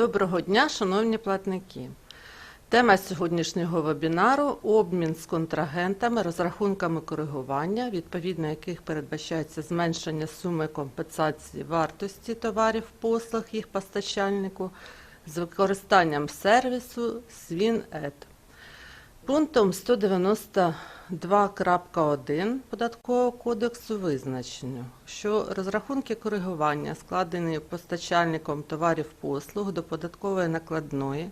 Доброго дня, шановні платники. Тема сьогоднішнього вебінару обмін з контрагентами, розрахунками коригування, відповідно яких передбачається зменшення суми компенсації вартості товарів, послуг їх постачальнику з використанням сервісу SwinEd. Пунктом 192.1 Податкового кодексу визначено, що розрахунки коригування, складені постачальником товарів послуг до податкової накладної,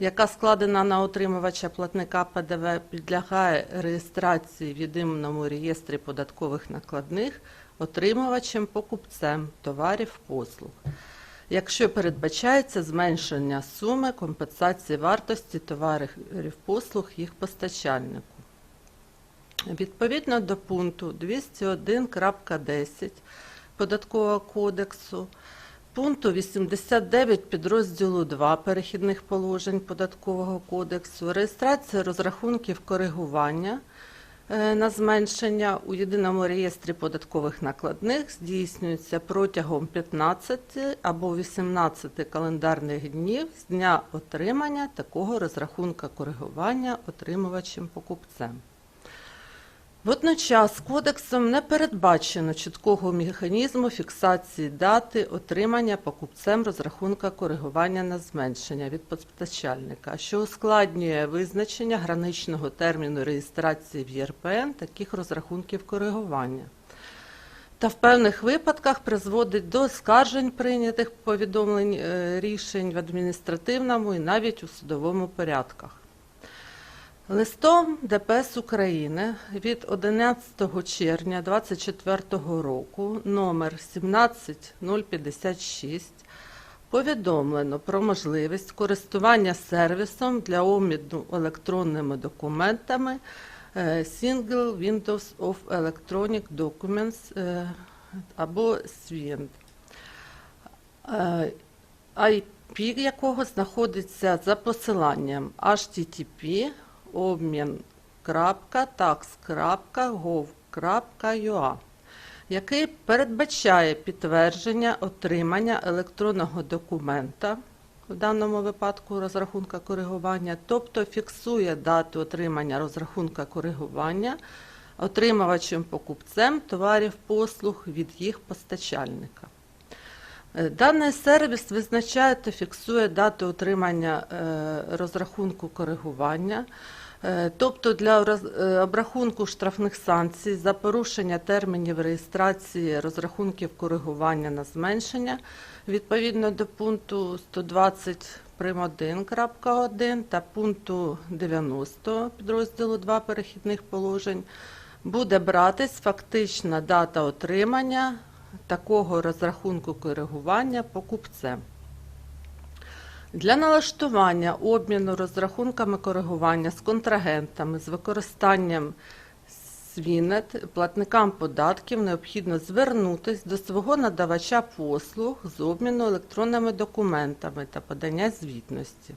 яка складена на отримувача платника ПДВ, підлягає реєстрації в єдиному реєстрі податкових накладних отримувачем покупцем товарів послуг якщо передбачається зменшення суми компенсації вартості товарів послуг їх постачальнику. Відповідно до пункту 201.10 Податкового кодексу, пункту 89 підрозділу 2 перехідних положень Податкового кодексу, реєстрація розрахунків коригування на зменшення у єдиному реєстрі податкових накладних здійснюється протягом 15 або 18 календарних днів з дня отримання такого розрахунка коригування отримувачем покупцем. Водночас кодексом не передбачено чіткого механізму фіксації дати отримання покупцем розрахунка коригування на зменшення від постачальника, що ускладнює визначення граничного терміну реєстрації в ЄРПН таких розрахунків коригування. Та в певних випадках призводить до скаржень прийнятих повідомлень е, рішень в адміністративному і навіть у судовому порядках. Листом ДПС України від 11 червня 2024 року номер 17056 повідомлено про можливість користування сервісом для обміну електронними документами е, Single Windows of Electronic Documents е, або SWIND. Е, IP якого знаходиться за посиланням http обмін.tax.gov.ua, який передбачає підтвердження отримання електронного документа, в даному випадку розрахунка коригування, тобто фіксує дату отримання розрахунка коригування отримувачем покупцем товарів послуг від їх постачальника. Е, Даний сервіс визначає та фіксує дату отримання е, розрахунку коригування, е, тобто для обрахунку штрафних санкцій за порушення термінів реєстрації розрахунків коригування на зменшення відповідно до пункту 120 прим. 1.1 та пункту 90 підрозділу 2 перехідних положень буде братись фактична дата отримання такого розрахунку коригування покупцем. Для налаштування обміну розрахунками коригування з контрагентами з використанням СВІНЕТ платникам податків необхідно звернутися до свого надавача послуг з обміну електронними документами та подання звітності.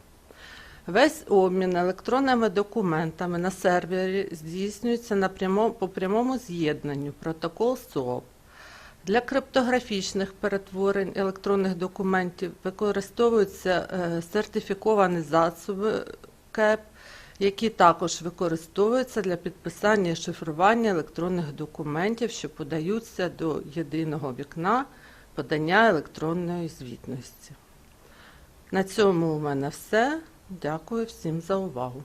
Весь обмін електронними документами на сервері здійснюється по прямому з'єднанню протокол СОАП. Для криптографічних перетворень електронних документів використовуються е, сертифіковані засоби КЕП, які також використовуються для підписання і шифрування електронних документів, що подаються до єдиного вікна подання електронної звітності. На цьому у мене все. Дякую всім за увагу.